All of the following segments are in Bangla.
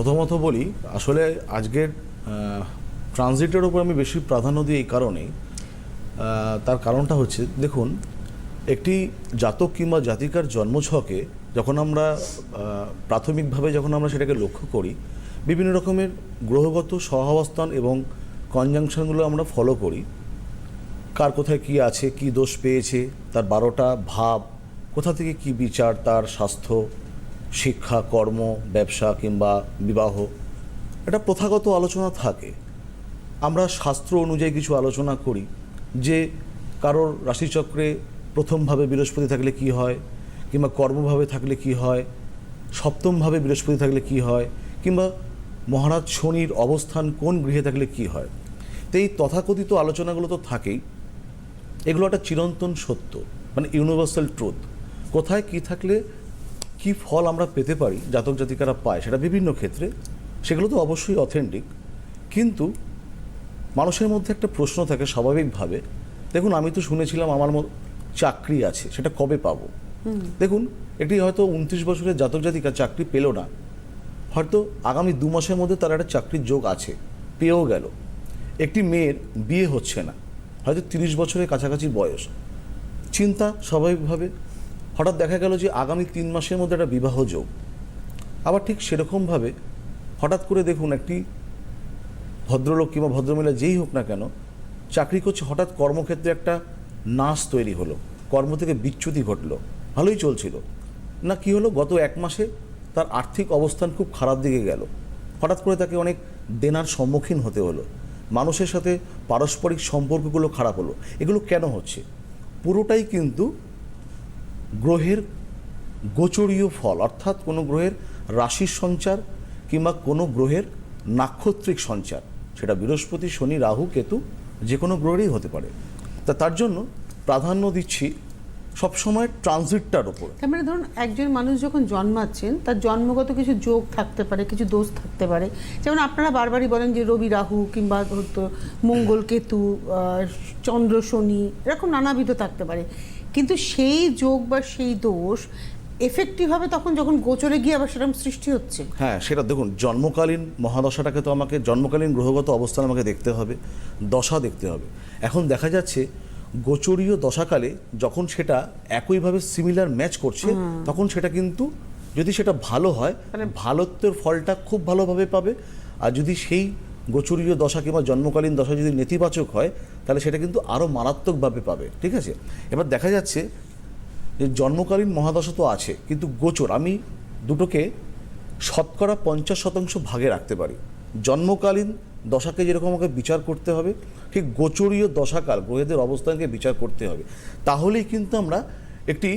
প্রথমত বলি, আসলে আজকের ট্রানজিটের উপর আমি বেশি প্রাধান্য দিই এই কারণেই। তার কারণটা হচ্ছে, দেখুন, একটি জাতক কিংবা জাতিকার জন্মছকে যখন আমরা প্রাথমিকভাবে যখন আমরা সেটাকে লক্ষ্য করি, বিভিন্ন রকমের গ্রহগত সহাবস্থান এবং কনজাংশনগুলো আমরা ফলো করি। কার কোথায় কি আছে, কি দোষ পেয়েছে, তার বারোটা ভাব, কোথা থেকে কি বিচার, তার স্বাস্থ্য শিক্ষা, কর্ম, ব্যবসা কিংবা বিবাহ, এটা প্রথাগত আলোচনা থাকে। আমরা শাস্ত্র অনুযায়ী কিছু আলোচনা করি যে কারোর রাশিচক্রে প্রথমভাবে বৃহস্পতি থাকলে কি হয়, কিংবা কর্মভাবে থাকলে কি হয়, সপ্তমভাবে বৃহস্পতি থাকলে কি হয়, কিংবা মহারাজ শনির অবস্থান কোন গৃহে থাকলে কি হয়। তো এই তথাকথিত আলোচনাগুলো তো থাকেই। এগুলো একটা চিরন্তন সত্য মানে ইউনিভার্সাল ট্রুথ কোথায় কি থাকলে কি ফল আমরা পেতে পারি জাতক জাতিকারা পায় সেটা বিভিন্ন ক্ষেত্রে। সেগুলো তো অবশ্যই অথেন্টিক কিন্তু মানুষের মধ্যে একটা প্রশ্ন থাকে স্বাভাবিকভাবে। দেখুন আমি তো শুনেছিলাম আমার চাকরি আছে সেটা কবে পাবো? দেখুন এটি হয়তো উনত্রিশ বছরের জাতক জাতিকা চাকরি পেল না। হয়তো আগামী দু মাসের মধ্যে তার একটা চাকরির যোগ আছে পেয়েও গেল। একটি মেয়ের বিয়ে হচ্ছে না হয়তো তিরিশ বছরের কাছাকাছি বয়স। চিন্তা স্বাভাবিকভাবে? হঠাৎ দেখা গেল যে আগামী তিন মাসের মধ্যে একটা বিবাহ যোগ। আবার ঠিক সেরকমভাবে হঠাৎ করে দেখুন একটি ভদ্রলোক কিংবা ভদ্রমহিলা যেই হোক না কেন চাকরি করছে, হঠাৎ কর্মক্ষেত্রে একটা নাশ তৈরি হলো, কর্ম থেকে বিচ্যুতি ঘটলো, ভালোই চলছিল। না কি হলো, গত এক মাসে তার আর্থিক অবস্থান খুব খারাপ দিকে গেল। হঠাৎ করে তাকে অনেক দেনার সম্মুখীন হতে হলো। মানুষের সাথে পারস্পরিক সম্পর্কগুলো খারাপ হলো। এগুলো কেন হচ্ছে? পুরোটাই কিন্তু গ্রহের গোচরীয় ফল, অর্থাৎ কোনো গ্রহের রাশির সঞ্চার কিংবা কোনো গ্রহের নাক্ষত্রিক সঞ্চার, সেটা বৃহস্পতি, শনি, রাহু, কেতু, যে কোনো গ্রহেরই হতে পারে। তা তার জন্য প্রাধান্য দিচ্ছি সবসময় ট্রানজিটটার ওপর। তার মানে ধরুন, একজন মানুষ যখন জন্মাচ্ছেন, তার জন্মগত কিছু যোগ থাকতে পারে, কিছু দোষ থাকতে পারে। যেমন আপনারা বারবারই বলেন যে রবি, রাহু, কিংবা হতো মঙ্গল, কেতু চন্দ্র, শনি, এরকম নানাবিধ থাকতে পারে। কিন্তু সেই যোগ বা সেই দোষ এফেক্টিভ হবে তখন যখন গোচরে গিয়ে আবার সেরকম সৃষ্টি হচ্ছে। হ্যাঁ সেটা দেখুন জন্মকালীন মহাদশাটাকে তো আমাকে জন্মকালীন গ্রহগত অবস্থান আমাকে দেখতে হবে দশা দেখতে হবে। এখন দেখা যাচ্ছে গোচরীয় দশাকালে যখন সেটা একইভাবে সিমিলার ম্যাচ করছে তখন সেটা কিন্তু যদি সেটা ভালো হয় মানে ভালোত্বের ফলটা খুব ভালোভাবে পাবে আর যদি সেই গোচরীয় দশা কিংবা জন্মকালীন দশা যদি নেতিবাচক হয়, তাহলে সেটা কিন্তু আরও মারাত্মকভাবে পাবে, ঠিক আছে? এবার দেখা যাচ্ছে যে জন্মকালীন মহাদশা তো আছে, কিন্তু গোচর, আমি দুটোকে শতকরা পঞ্চাশ শতাংশ ভাগে রাখতে পারি। জন্মকালীন দশাকে যেরকম আমাকে বিচার করতে হবে, ঠিক গোচরীয় দশাকাল, গ্রহেদের অবস্থানকে বিচার করতে হবে, তাহলেই কিন্তু আমরা একটি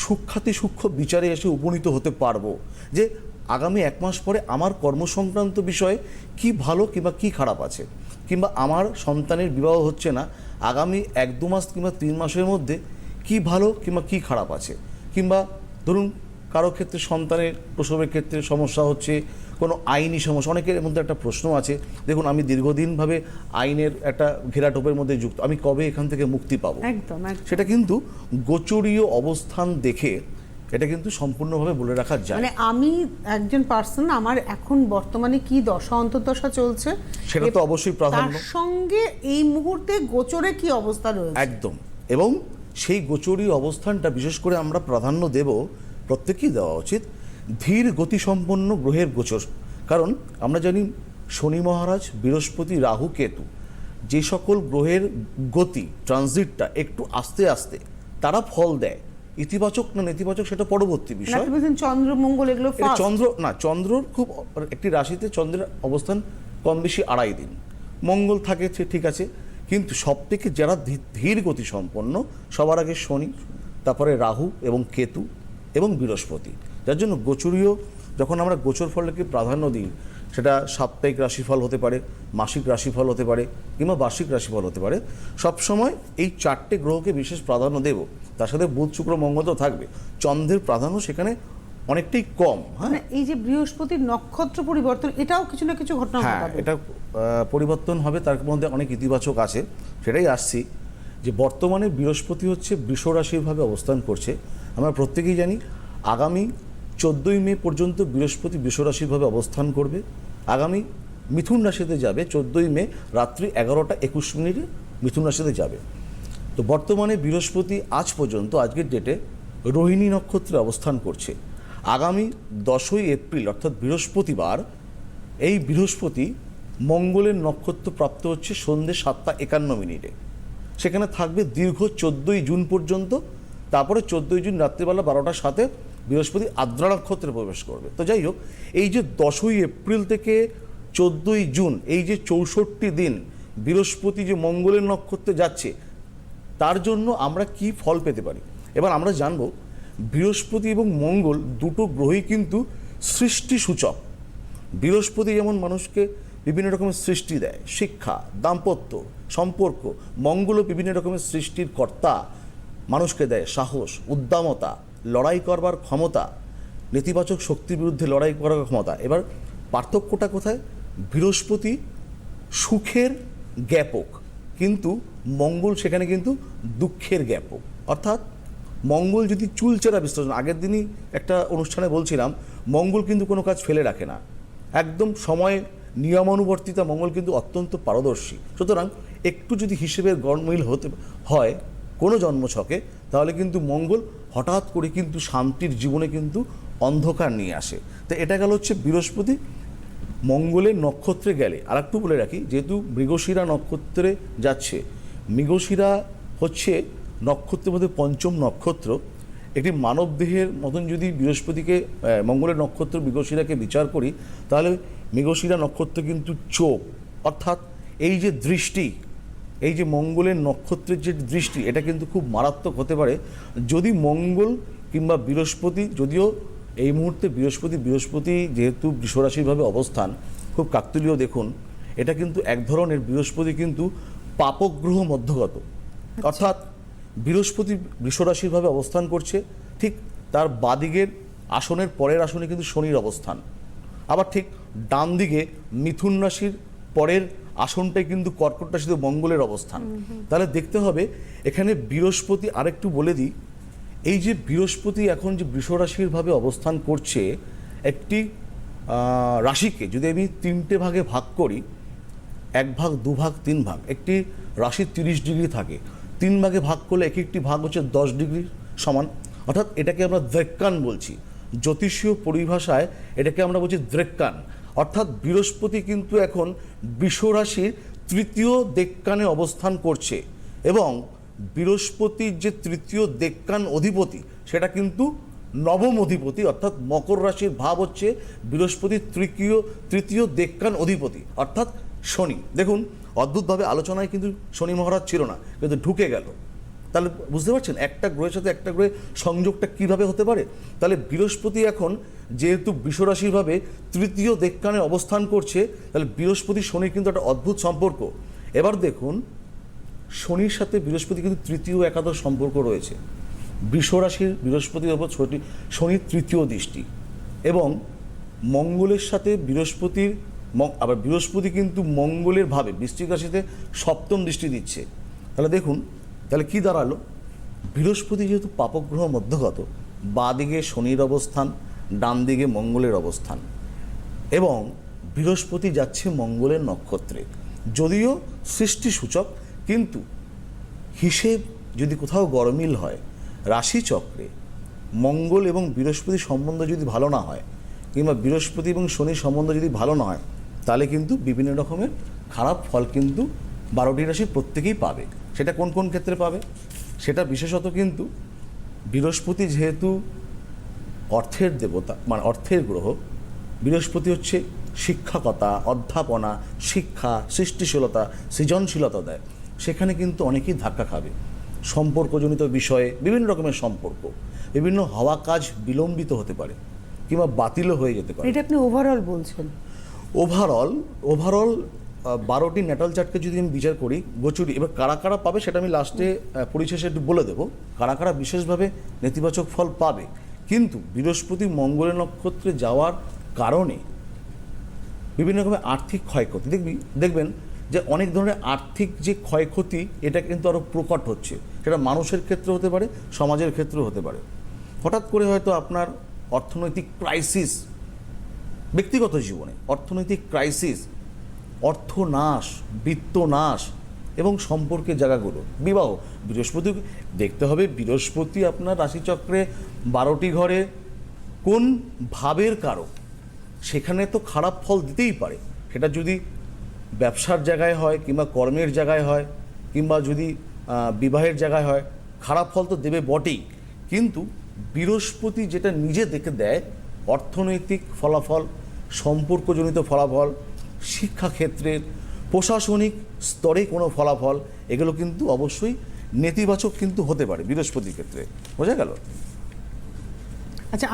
সূক্ষাতি সূক্ষ্ম বিচারে এসে উপনীত হতে পারব। যে আগামী এক মাস পরে আমার কর্মসংক্রান্ত বিষয়ে কি ভালো কিংবা কি খারাপ আছে? কিংবা আমার সন্তানের বিবাহ হচ্ছে না আগামী এক দু মাস কিংবা তিন মাসের মধ্যে কি ভালো কিংবা কি খারাপ আছে? কিংবা ধরুন কারও ক্ষেত্রে সন্তানের প্রসবের ক্ষেত্রে সমস্যা হচ্ছে কোনো আইনি সমস্যা অনেকের মধ্যে একটা প্রশ্ন আছে দেখুন আমি দীর্ঘদিনভাবে আইনের একটা ঘেরাটোপের মধ্যে যুক্ত আমি কবে এখান থেকে মুক্তি পাবো? একদম সেটা কিন্তু গোচরীয় অবস্থান দেখে এটা কিন্তু সম্পূর্ণভাবে বলে রাখা যায়। মানে আমি একজন পার্সন আমার এখন বর্তমানে কি দশা অন্তর্দশা চলছে সেটা তো অবশ্যই প্রাধান্য। তার সঙ্গে এই মুহূর্তে গোচরে কি অবস্থা রয়েছে? একদম। এবং সেই গোচরীয় অবস্থানটা বিশেষ করে আমরা প্রাধান্য দেব প্রত্যেকেই দেওয়া উচিত ধীর গতিসম্পন্ন গ্রহের গোচর। কারণ আমরা জানি শনি মহারাজ বৃহস্পতি রাহু কেতু যে সকল গ্রহের গতি ট্রানজিটটা একটু আস্তে আস্তে তারা ফল দেয়। ইতিবাচক না নেতিবাচক সেটা পরবর্তী বিষয়। চন্দ্র মঙ্গল এগুলো চন্দ্র না চন্দ্রর খুব একটি রাশিতে চন্দ্রের অবস্থান কম বেশি আড়াই দিন। মঙ্গল থাকে ঠিক আছে। কিন্তু সব থেকে যারা ধীর গতি সম্পন্ন সবার আগে শনি তারপরে রাহু এবং কেতু এবং বৃহস্পতি। যার জন্য গোচরীয় যখন আমরা গোচর ফলকে প্রাধান্য দিই সেটা সাপ্তাহিক রাশিফল হতে পারে মাসিক রাশিফল হতে পারে কিংবা বার্ষিক রাশিফল হতে পারে। সবসময় এই চারটে গ্রহকে বিশেষ প্রাধান্য দেব। তার সাথে বুধ শুক্র মঙ্গল তো থাকবে। চন্দ্রের প্রাধান্য সেখানে অনেকটাই কম হ্যাঁ? মানে এই যে বৃহস্পতির নক্ষত্র পরিবর্তন এটাও কিছু না কিছু ঘটনা হ্যাঁ এটা পরিবর্তন হবে। তার মধ্যে অনেক ইতিবাচক আছে। সেটাই আসছি যে বর্তমানে বৃহস্পতি হচ্ছে বৃষ রাশিরভাবে অবস্থান করছে। আমরা প্রত্যেকেই জানি আগামী চোদ্দোই মে পর্যন্ত বৃহস্পতি বৃষরাশিভাবে অবস্থান করবে। আগামী মিথুন রাশিতে যাবে। চোদ্দোই মে রাত্রি এগারোটা একুশ মিনিটে মিথুন রাশিতে যাবে। তো বর্তমানে বৃহস্পতি আজ পর্যন্ত, আজকের ডেটে রোহিণী নক্ষত্রে অবস্থান করছে। আগামী দশই এপ্রিল, অর্থাৎ বৃহস্পতিবার, এই বৃহস্পতি মঙ্গলের নক্ষত্র প্রাপ্ত হচ্ছে সন্ধ্যে সাতটা একান্ন মিনিটে। সেখানে থাকবে দীর্ঘ চোদ্দোই জুন পর্যন্ত, তারপরে চোদ্দোই জুন রাত্রিবেলা বারোটার সাথে বৃহস্পতি আদ্রা নক্ষত্রে প্রবেশ করবে। তো যাই হোক, এই যে দশই এপ্রিল থেকে চোদ্দোই জুন, এই যে চৌষট্টি দিন বৃহস্পতি যে মঙ্গলের নক্ষত্রে যাচ্ছে, তার জন্য আমরা কি ফল পেতে পারি? এবার আমরা জানব, বৃহস্পতি এবং মঙ্গল দুটো গ্রহই কিন্তু সৃষ্টি সূচক বৃহস্পতি যেমন মানুষকে বিভিন্ন রকমের সৃষ্টি দেয়, শিক্ষা, দাম্পত্য, সম্পর্ক, মঙ্গলও বিভিন্ন রকমের সৃষ্টির কর্তা, মানুষকে দেয় সাহস, উদ্দামতা লড়াই করবার ক্ষমতা, নেতিবাচক শক্তির বিরুদ্ধে লড়াই করার ক্ষমতা। এবার পার্থক্যটা কোথায়? বৃহস্পতি সুখের জ্ঞাপক কিন্তু মঙ্গল সেখানে কিন্তু দুঃখের জ্ঞাপক অর্থাৎ মঙ্গল যদি চুলচেরা বিশ্লেষণ, আগের দিনই একটা অনুষ্ঠানে বলছিলাম, মঙ্গল কিন্তু কোনো কাজ ফেলে রাখে না। একদম সময় নিয়মানুবর্তিতা মঙ্গল কিন্তু অত্যন্ত পারদর্শী। সুতরাং একটু যদি হিসেবের গরমিল হতে হয় কোনো জন্মছকে তাহলে কিন্তু মঙ্গল হঠাৎ করে কিন্তু শান্তির জীবনে কিন্তু অন্ধকার নিয়ে আসে। তো এটা গেল হচ্ছে বৃহস্পতি। মঙ্গলের নক্ষত্রে গেলে আর একটু বলে রাখি, যেহেতু মৃগশিরা নক্ষত্রে যাচ্ছে, মৃগশিরা হচ্ছে নক্ষত্রের মধ্যে পঞ্চম নক্ষত্র। একটি মানব দেহের মতন যদি বৃহস্পতিকে মঙ্গলের নক্ষত্র মৃগশিরাকে বিচার করি, তাহলে মৃগশিরা নক্ষত্র কিন্তু চোখ, অর্থাৎ এই যে দৃষ্টি এই যে মঙ্গলের নক্ষত্রের যে দৃষ্টি এটা কিন্তু খুব মারাত্মক হতে পারে। যদি মঙ্গল কিংবা বৃহস্পতি যদিও এই মুহূর্তে বৃহস্পতি বৃহস্পতি যেহেতু বৃষরাশিভাবে অবস্থান খুব কাকতুলীয় দেখুন এটা কিন্তু এক ধরনের বৃহস্পতি কিন্তু পাপগ্রহ মধ্যগত। অর্থাৎ বৃহস্পতি বৃষরাশিভাবে অবস্থান করছে ঠিক তার বাদিকের আসনের পরের আসনে কিন্তু শনির অবস্থান। আবার ঠিক ডান দিকে মিথুন রাশির পরের আসনটাই কিন্তু কর্কট রাশিতে মঙ্গলের অবস্থান। তাহলে দেখতে হবে এখানে বৃহস্পতি আরেকটু বলে দিই এই যে বৃহস্পতি এখন যে বৃষ রাশির ভাবে অবস্থান করছে একটি রাশিকে যদি আমি তিনটে ভাগে ভাগ করি এক ভাগ দু ভাগ তিন ভাগ একটি রাশি তিরিশ ডিগ্রি থাকে তিন ভাগে ভাগ করলে এক একটি ভাগ হচ্ছে দশ ডিগ্রি সমান। অর্থাৎ এটাকে আমরা দ্রেক্কান বলছি। জ্যোতিষীয় পরিভাষায় এটাকে আমরা বলছি দ্রেক্কান। অর্থাৎ বৃহস্পতি কিন্তু এখন বৃষ রাশির তৃতীয় দেক্কানে অবস্থান করছে এবং বৃহস্পতির যে তৃতীয় দেক্কান অধিপতি, সেটা কিন্তু নবম অধিপতি, অর্থাৎ মকর রাশির ভাব হচ্ছে বৃহস্পতির তৃতীয় তৃতীয় দেক্কান অধিপতি, অর্থাৎ শনি। দেখুন, অদ্ভুতভাবে আলোচনায় কিন্তু শনি মহারাজ ছিল না, কিন্তু ঢুকে গেল। তাহলে বুঝতে পারছেন, একটা গ্রহের সাথে একটা গ্রহের সংযোগটা কীভাবে হতে পারে? তাহলে বৃহস্পতি এখন যেহেতু বৃষরাশিভাবে তৃতীয় দেক্কানে অবস্থান করছে, তাহলে বৃহস্পতি শনির কিন্তু একটা অদ্ভুত সম্পর্ক। এবার দেখুন, শনির সাথে বৃহস্পতি কিন্তু তৃতীয় একাদশ সম্পর্ক রয়েছে। বৃষ রাশির বৃহস্পতির ওপর শনি শনির তৃতীয় দৃষ্টি এবং মঙ্গলের সাথে বৃহস্পতির আবার বৃহস্পতি কিন্তু মঙ্গলের ভাবে, বৃশ্চিক রাশিতে সপ্তম দৃষ্টি দিচ্ছে। তাহলে দেখুন তাহলে কি দাঁড়াল? বৃহস্পতি যেহেতু পাপগ্রহ মধ্যগত বাঁ দিকে শনির অবস্থান ডান দিকে মঙ্গলের অবস্থান এবং বৃহস্পতি যাচ্ছে মঙ্গলের নক্ষত্রে। যদিও সৃষ্টিসূচক, কিন্তু হিসেব যদি কোথাও গরমিল হয়, রাশিচক্রে মঙ্গল এবং বৃহস্পতি সম্বন্ধ যদি ভালো না হয় কিংবা বৃহস্পতি এবং শনির সম্বন্ধ যদি ভালো না হয়, তাহলে কিন্তু বিভিন্ন রকমের খারাপ ফল কিন্তু বারোটি রাশি প্রত্যেকেই পাবে। সেটা কোন কোন ক্ষেত্রে পাবে? সেটা বিশেষত কিন্তু বৃহস্পতি যেহেতু অর্থের দেবতা মানে অর্থের গ্রহ বৃহস্পতি হচ্ছে শিক্ষকতা অধ্যাপনা শিক্ষা সৃষ্টিশীলতা সৃজনশীলতা দেয়। সেখানে কিন্তু অনেকেই ধাক্কা খাবে। সম্পর্কজনিত বিষয়ে বিভিন্ন রকমের সম্পর্ক বিভিন্ন হওয়া কাজ বিলম্বিত হতে পারে কিংবা বাতিলও হয়ে যেতে পারে। এটা আপনি ওভারঅল বলছেন। ওভারঅল ওভারঅল বারোটি ন্যাটাল চার্টকে যদি আমি বিচার করি, গোচুরি, এবার কারা কারা পাবে সেটা আমি লাস্টে পরিশেষে একটু বলে দেবো। কারা কারা বিশেষভাবে নেতিবাচক ফল পাবে। কিন্তু বৃহস্পতি মঙ্গল নক্ষত্রে যাওয়ার কারণে বিভিন্ন রকমের আর্থিক ক্ষয়ক্ষতি। দেখবি, দেখবেন যে অনেক ধরনের আর্থিক যে ক্ষয়ক্ষতি, এটা কিন্তু আরও প্রকট হচ্ছে। সেটা মানুষের ক্ষেত্রে হতে পারে, সমাজের ক্ষেত্রেও হতে পারে। হঠাৎ করে হয়তো আপনার অর্থনৈতিক ক্রাইসিস ব্যক্তিগত জীবনে অর্থনৈতিক ক্রাইসিস অর্থনাশ, বিত্তনাশ এবং সম্পর্কের জায়গাগুলো। বিবাহ, বৃহস্পতি, দেখতে হবে বৃহস্পতি আপনার রাশিচক্রে বারোটি ঘরে কোন ভাবের কারক? সেখানে তো খারাপ ফল দিতেই পারে। সেটা যদি ব্যবসার জায়গায় হয় কিংবা কর্মের জায়গায় হয় কিংবা যদি বিবাহের জায়গায় হয়, খারাপ ফল তো দেবে বটেই। কিন্তু বৃহস্পতি যেটা নিজে দেখে দেয়, অর্থনৈতিক ফলাফল, সম্পর্কজনিত ফলাফল শিক্ষাক্ষেত্রের প্রশাসনিক স্তরে কোনো ফলাফল, এগুলো কিন্তু অবশ্যই নেতিবাচক কিন্তু হতে পারে বৃহস্পতির ক্ষেত্রে। বোঝা গেল? আচ্ছা